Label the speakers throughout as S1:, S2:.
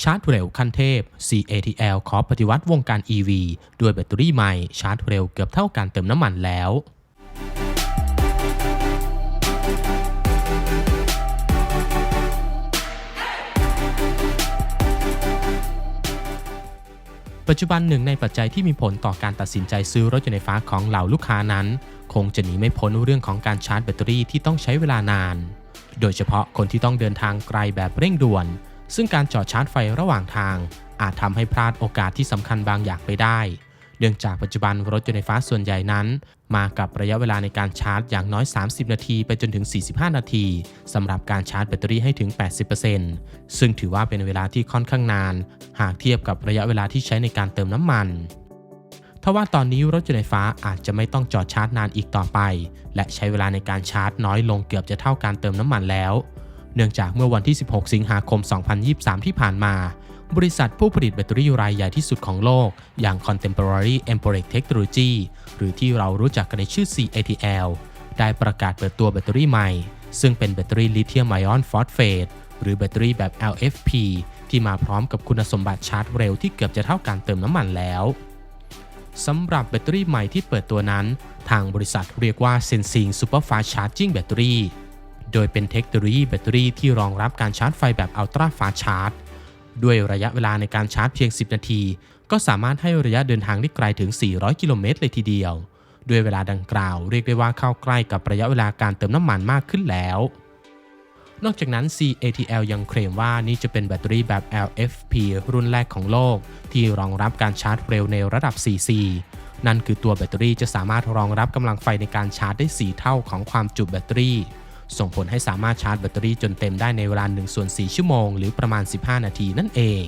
S1: ชาร์จเร็วขั้นเทพ CATL ขอปฏิวัติวงการ EV ด้วยแบตเตอรี่ใหม่ชาร์จเร็วเกือบเท่าการเติมน้ำมันแล้วปัจจุบันหนึ่งในปัจจัยที่มีผลต่อการตัดสินใจซื้อรถยนต์ไฟฟ้าของเหล่าลูกค้านั้น คงจะหนีไม่พ้นเรื่องของการชาร์จแบตเตอรี่ที่ต้องใช้เวลานาน โดยเฉพาะคนที่ต้องเดินทางไกลแบบเร่งด่วน ซึ่งการจอดชาร์จไฟระหว่างทาง อาจทำให้พลาดโอกาสที่สำคัญบางอย่างไปได้ เนื่องจากปัจจุบันรถยนต์ไฟฟ้าส่วนใหญ่นั้น มากับระยะเวลาในการชาร์จอย่างน้อย 30 นาทีไปจนถึง 45 นาทีสำหรับการชาร์จแบตเตอรี่ให้ถึง 80%ซึ่งถือว่าเป็นเวลาที่ค่อนข้างนาน หากเทียบกับระยะเวลาที่ใช้ในการเติมน้ำมันทว่าตอนนี้รถยนต์ไฟฟ้าอาจจะไม่ต้องจอดชาร์จนานอีกต่อไป และใช้เวลาในการชาร์จน้อยลงเกือบจะเท่าการเติมน้ำมันแล้ว เนื่องจากเมื่อวันที่ 16 สิงหาคม 2023 ที่ผ่านมา บริษัทผู้ผลิตแบตเตอรี่รายใหญ่ที่สุดของโลก อย่าง Contemporary Empiric Technology หรือที่เรารู้จักกันในชื่อ CATL ได้ประกาศเปิดตัวแบตเตอรี่ใหม่ ซึ่งเป็นแบตเตอรี่ลิเธียมไอออนฟอสเฟตหรือแบตเตอรี่แบบ LFP ที่มาพร้อมกับคุณสมบัติชาร์จเร็วที่เกือบจะเท่าการเติมน้ำมันแล้วสำหรับแบตเตอรี่ใหม่ที่เปิดตัวนั้น ทางบริษัทเรียกว่า Sensing Superfast Charging Battery โดยเป็นเทคโนโลยีแบตเตอรี่ที่รองรับการชาร์จไฟแบบ Ultra Fast Charge ด้วยระยะเวลาในการชาร์จเพียง 10 นาที ก็สามารถให้ระยะเดินทางได้ไกลถึง 400 กิโลเมตรเลยทีเดียว ด้วยเวลาดังกล่าวเรียกได้ว่าเข้าใกล้กับระยะเวลาการเติมน้ำมันมากขึ้นแล้ว นอกจากนั้น CATL ยังเคลมว่านี่จะเป็นแบตเตอรี่แบบ LFP รุ่นแรกของโลก ที่รองรับการชาร์จเร็วในระดับ 4C นั่นคือตัวแบตเตอรี่จะสามารถรองรับกำลังไฟในการชาร์จได้ 4 เท่าของความจุแบตเตอรี่ ส่งผลให้สามารถชาร์จแบตเตอรี่จนเต็มได้ในเวลา1ส่วน4ชั่วโมง หรือประมาณ 15 นาทีนั่นเอง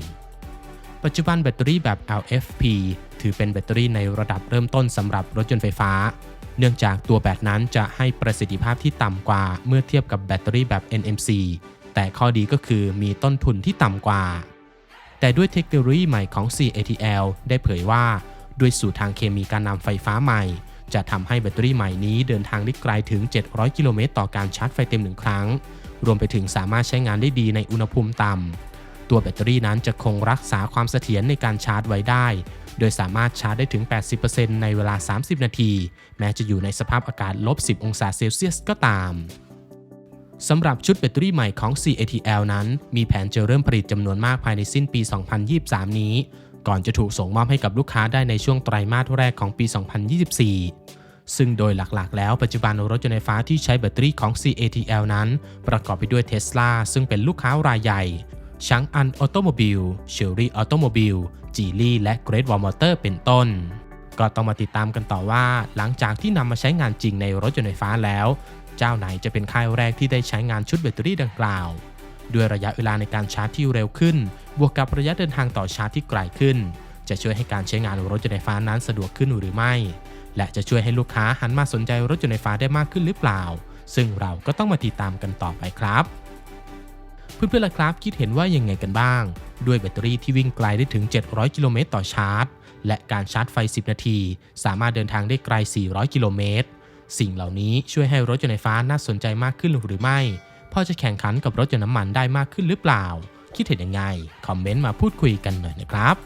S1: ปัจจุบันแบตเตอรี่แบบ LFP ถือเป็นแบตเตอรี่ในระดับเริ่มต้นสำหรับรถยนต์ไฟฟ้า เนื่องจากตัวแบตนั้นจะให้ประสิทธิภาพที่ต่ำกว่าเมื่อเทียบกับแบตเตอรี่แบบ NMC แต่ข้อดีก็คือมีต้นทุนที่ต่ำกว่า แต่ด้วยเทคโนโลยีใหม่ของ CATL ได้เผยว่า ด้วยสูตรทางเคมีการนำไฟฟ้าใหม่ จะทำให้แบตเตอรี่ใหม่นี้เดินทางได้ไกลถึง 700 กิโลเมตรต่อการชาร์จไฟเต็มหนึ่งครั้ง รวมไปถึงสามารถใช้งานได้ดีในอุณหภูมิต่ำ ตัวแบตเตอรี่นั้นจะคงรักษาความเสถียรในการชาร์จไว้ได้ โดยสามารถชาร์จได้ถึง 80%ในเวลา 30 นาที แม้จะอยู่ในสภาพอากาศลบ 10 องศาเซลเซียสก็ตามสำหรับชุดแบตเตอรี่ใหม่ของ CATL นั้น มีแผนจะเริ่มผลิตจำนวนมากภายในสิ้นปี 2023 นี้ ก่อนจะถูกส่งมอบให้กับลูกค้าได้ในช่วงไตรมาสแรกของปี 2024 ซึ่งโดยหลักๆ แล้วปัจจุบันรถยนต์ไฟฟ้าที่ใช้แบตเตอรี่ของ CATL นั้น ประกอบไปด้วย Tesla ซึ่งเป็นลูกค้ารายใหญ่ช้างอันออโตโมบิลเชอรี่ออโตโมบิลจีลี่และเกรดวอลมอเตอร์เป็นต้น ก็ต้องมาติดตามกันต่อว่า หลังจากที่นำมาใช้งานจริงในรถยนต์ไฟฟ้าแล้ว เจ้าไหนจะเป็นค่ายแรกที่ได้ใช้งานชุดแบตเตอรี่ดังกล่าว ด้วยระยะเวลาในการชาร์จที่เร็วขึ้น บวกกับระยะเดินทางต่อชาร์จที่ไกลขึ้น จะช่วยให้การใช้งานรถยนต์ไฟฟ้านั้นสะดวกขึ้นหรือไม่ และจะช่วยให้ลูกค้าหันมาสนใจรถยนต์ไฟฟ้าได้มากขึ้นหรือเปล่า ซึ่งเราก็ต้องมาติดตามกันต่อไปครับ เพื่อนๆล่ะครับคิดเห็นว่ายังไงกันบ้าง ด้วยแบตเตอรี่ที่วิ่งไกลได้ถึง 700 กิโลเมตรต่อชาร์จ และการชาร์จไฟ 10 นาที สามารถเดินทางได้ไกล 400 กิโลเมตร สิ่งเหล่านี้ช่วยให้รถยนต์ไฟฟ้าน่าสนใจมากขึ้นหรือไม่ พอจะแข่งขันกับรถยนต์น้ำมันได้มากขึ้นหรือเปล่า คิดเห็นยังไง คอมเมนต์มาพูดคุยกันหน่อยนะครับ